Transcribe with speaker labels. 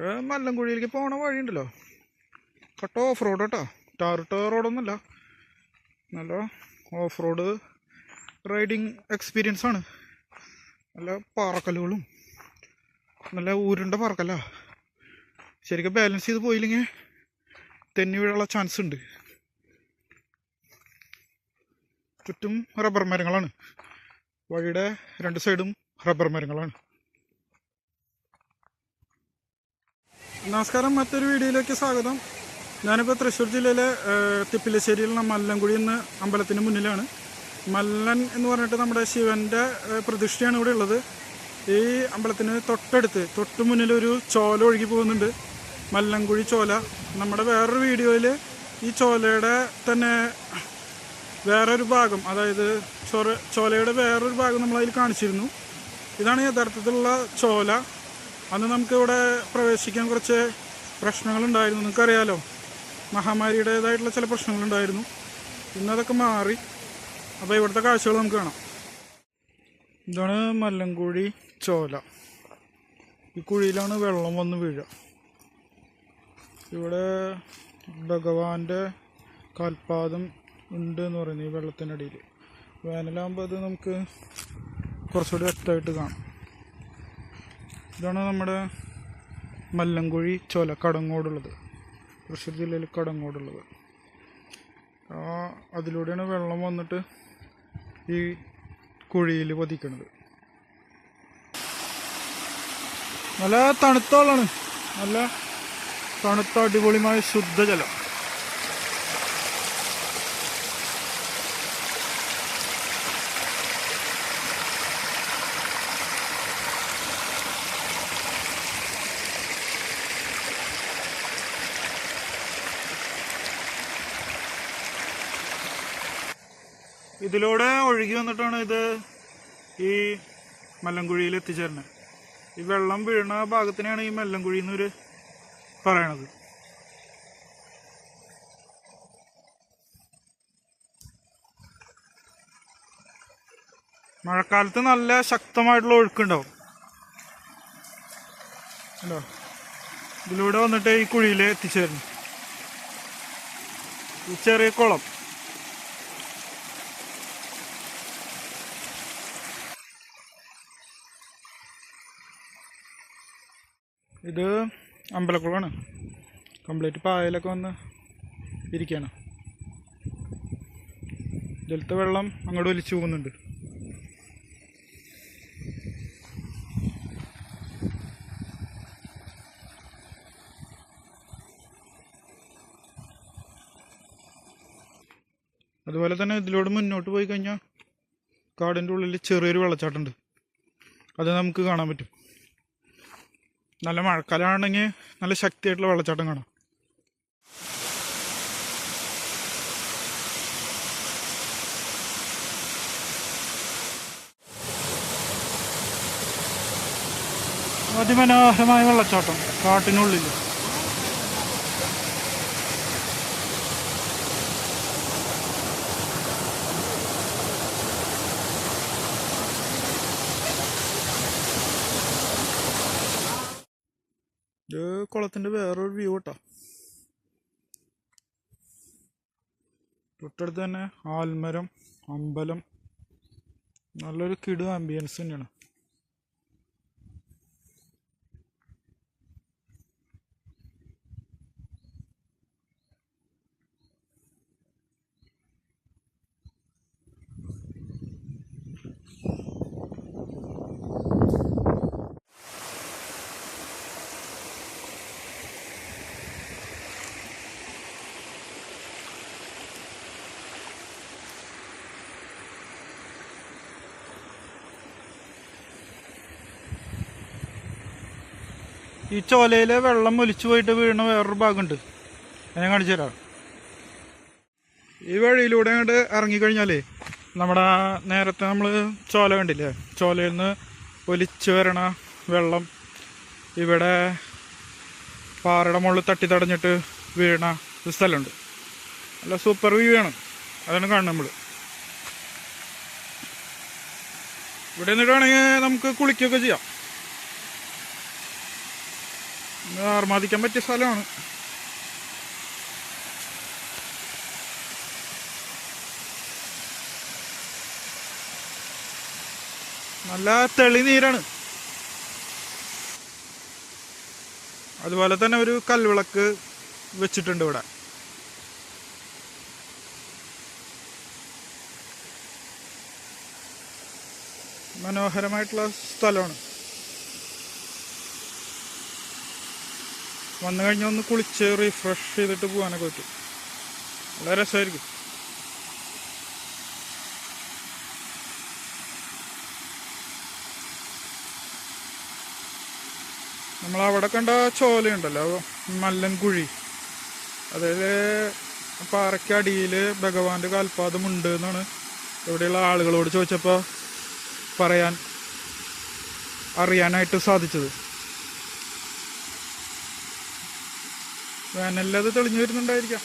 Speaker 1: മല്ലൻകുഴിയിലേക്ക് പോണ വഴിയുണ്ടല്ലോ. കട്ട off road കേട്ടോ. ടാറിട്ട റോഡൊന്നുമല്ല നല്ല ഓഫ് റോഡ് റൈഡിങ് എക്സ്പീരിയൻസ് ആണ്. നല്ല പാറക്കല്ലുകളും നല്ല ഊരുണ്ട പാറക്കല്ല ശരിക്കും ബാലൻസ് ചെയ്ത് പോയില്ലെങ്കിൽ തെന്നി വീഴാനുള്ള ചാൻസ് ഉണ്ട്. ചുറ്റും റബ്ബർ മരങ്ങളാണ്. വഴിയുടെ രണ്ട് സൈഡും റബ്ബർ മരങ്ങളാണ്. നമസ്കാരം മറ്റൊരു വീഡിയോയിലേക്ക് സ്വാഗതം. ഞാനിപ്പോൾ തൃശ്ശൂർ ജില്ലയിലെ തിപ്പിലശ്ശേരിയിലുള്ള മല്ലൻകുഴി എന്ന അമ്പലത്തിന് മുന്നിലാണ്. മല്ലൻ എന്ന് പറഞ്ഞിട്ട് നമ്മുടെ ശിവന്റെ പ്രതിഷ്ഠയാണ് ഇവിടെ ഉള്ളത്. ഈ അമ്പലത്തിന് തൊട്ടടുത്ത് തൊട്ട് മുന്നിൽ ഒരു ചോല ഒഴുകി പോകുന്നുണ്ട്. മല്ലൻകുഴി ചോല. നമ്മുടെ വേറൊരു വീഡിയോയിൽ ഈ ചോലയുടെ തന്നെ വേറൊരു ഭാഗം അതായത് ചോര ചോലയുടെ വേറൊരു ഭാഗം നമ്മളതിൽ കാണിച്ചിരുന്നു. ഇതാണ് യഥാർത്ഥത്തിലുള്ള ചോല. അന്ന് നമുക്ക് ഇവിടെ പ്രവേശിക്കാൻ കുറച്ച് പ്രശ്നങ്ങളുണ്ടായിരുന്നു. നിങ്ങൾക്കറിയാലോ? മഹാമാരിയുടേതായിട്ടുള്ള ചില പ്രശ്നങ്ങളുണ്ടായിരുന്നു. ഇന്നതൊക്കെ മാറി. അപ്പോൾ ഇവിടുത്തെ കാഴ്ചകൾ നമുക്ക് കാണാം. ഇതാണ് മല്ലൻകുഴി ചോല. ഈ കുഴിയിലാണ് വെള്ളം വന്ന് വീഴുക. ഇവിടെ ഭഗവാന്റെ കാൽപാദം ഉണ്ട് എന്ന് പറയുന്നത് ഈ വെള്ളത്തിനടിയിൽ. വേനലാകുമ്പോൾ അത് നമുക്ക് കുറച്ചുകൂടി വ്യക്തമായിട്ട് കാണാം. ഇതാണ് നമ്മുടെ മല്ലംകുഴി ചോല കടങ്ങോടുള്ളത്. തൃശ്ശൂർ ജില്ലയിൽ കടങ്ങോടുള്ളത്. ആ അതിലൂടെയാണ് വെള്ളം വന്നിട്ട് ഈ കുഴിയിൽ പതിക്കണത്. നല്ല തണുത്ത വെള്ളമാണ്. നല്ല തണുത്ത അടിപൊളിമായ ശുദ്ധജലം. ഇതിലൂടെ ഒഴുകി വന്നിട്ടാണ് ഇത് ഈ മല്ലൻകുഴിയിൽ എത്തിച്ചേരുന്നത്. ഈ വെള്ളം വീഴുന്ന ഭാഗത്തിനെയാണ് ഈ മല്ലൻകുഴി എന്നൊരു പറയണത്. മഴക്കാലത്ത് നല്ല ശക്തമായിട്ടുള്ള ഒഴുക്കുണ്ടാവും. അല്ലോ ഇതിലൂടെ വന്നിട്ട് ഈ കുഴിയിൽ എത്തിച്ചേരുന്നു. ഈ ചെറിയ കുളം. ഇത് അമ്പലക്കുളമാണ്. കംപ്ലീറ്റ് പായലൊക്കെ വന്ന് ഇരിക്കുകയാണ് ഇതിലത്തെ വെള്ളം അങ്ങോട്ട് ഒലിച്ചു പോകുന്നുണ്ട്. അതുപോലെ തന്നെ ഇതിലൂടെ മുന്നോട്ട് പോയി കഴിഞ്ഞാൽ കാടിന്റെ ഉള്ളിൽ ചെറിയൊരു വെള്ളച്ചാട്ടമുണ്ട്. അത് നമുക്ക് കാണാൻ പറ്റും. നല്ല മഴക്കാലമാണെങ്കിൽ നല്ല ശക്തിയായിട്ടുള്ള വെള്ളച്ചാട്ടം കാണാം. അതിമനോഹരമായ വെള്ളച്ചാട്ടം കാട്ടിനുള്ളിൽ ഇത് കുളത്തിന്റെ വേറൊരു വ്യൂ കേട്ടോ തൊട്ടടുത്ത് തന്നെ ആൽമരം അമ്പലം. നല്ലൊരു കിടു ആംബിയൻസ് തന്നെയാണ്. ഈ ചോലയിലെ വെള്ളം ഒലിച്ചു പോയിട്ട് വീഴുന്ന വേറൊരു ഭാഗമുണ്ട്. ഞാൻ കാണിച്ചു തരാം. ഈ വഴിയിലൂടെ അങ്ങോട്ട് ഇറങ്ങിക്കഴിഞ്ഞാലേ നമ്മുടെ നേരത്തെ നമ്മൾ ചോല കണ്ടില്ലേ? ചോലയിൽ നിന്ന് ഒലിച്ചു വരണ വെള്ളം ഇവിടെ പാറയുടെ മുകളിൽ തട്ടി തടഞ്ഞിട്ട് വീണ ഒരു സ്ഥലമുണ്ട്. നല്ല സൂപ്പർ വ്യൂ ആണ്. അതാണ് കാണുന്നത് നമ്മൾ ഇവിടെ നിന്നിട്ടാണെങ്കിൽ നമുക്ക് കുളിക്കുകയൊക്കെ ചെയ്യാം ഇത് ആർമാദിക്കാൻ പറ്റിയ സ്ഥലമാണ്. നല്ല തെളി നീരാണ്. അതുപോലെ തന്നെ ഒരു കൽവിളക്ക് വെച്ചിട്ടുണ്ട് ഇവിടെ. മനോഹരമായിട്ടുള്ള സ്ഥലമാണ്. വന്നു കഴിഞ്ഞാൽ ഒന്ന് കുളിച്ച് റീഫ്രഷ് ചെയ്തിട്ട് പോകാനൊക്കെ പറ്റും. വളരെ രസമായിരിക്കും നമ്മൾ അവിടെ കണ്ട ചോലയുണ്ടല്ലോ മല്ലൻകുഴി. അതായത് പാറയ്ക്കടിയിൽ ഭഗവാന്റെ കാൽപാദമുണ്ട് എന്നാണ് ഇവിടെയുള്ള ആളുകളോട് ചോദിച്ചപ്പോൾ പറയാൻ അറിയാനായിട്ട് സാധിച്ചത്. വേനലിൽ തെളിഞ്ഞു വരുന്നുണ്ടായിരിക്കാം.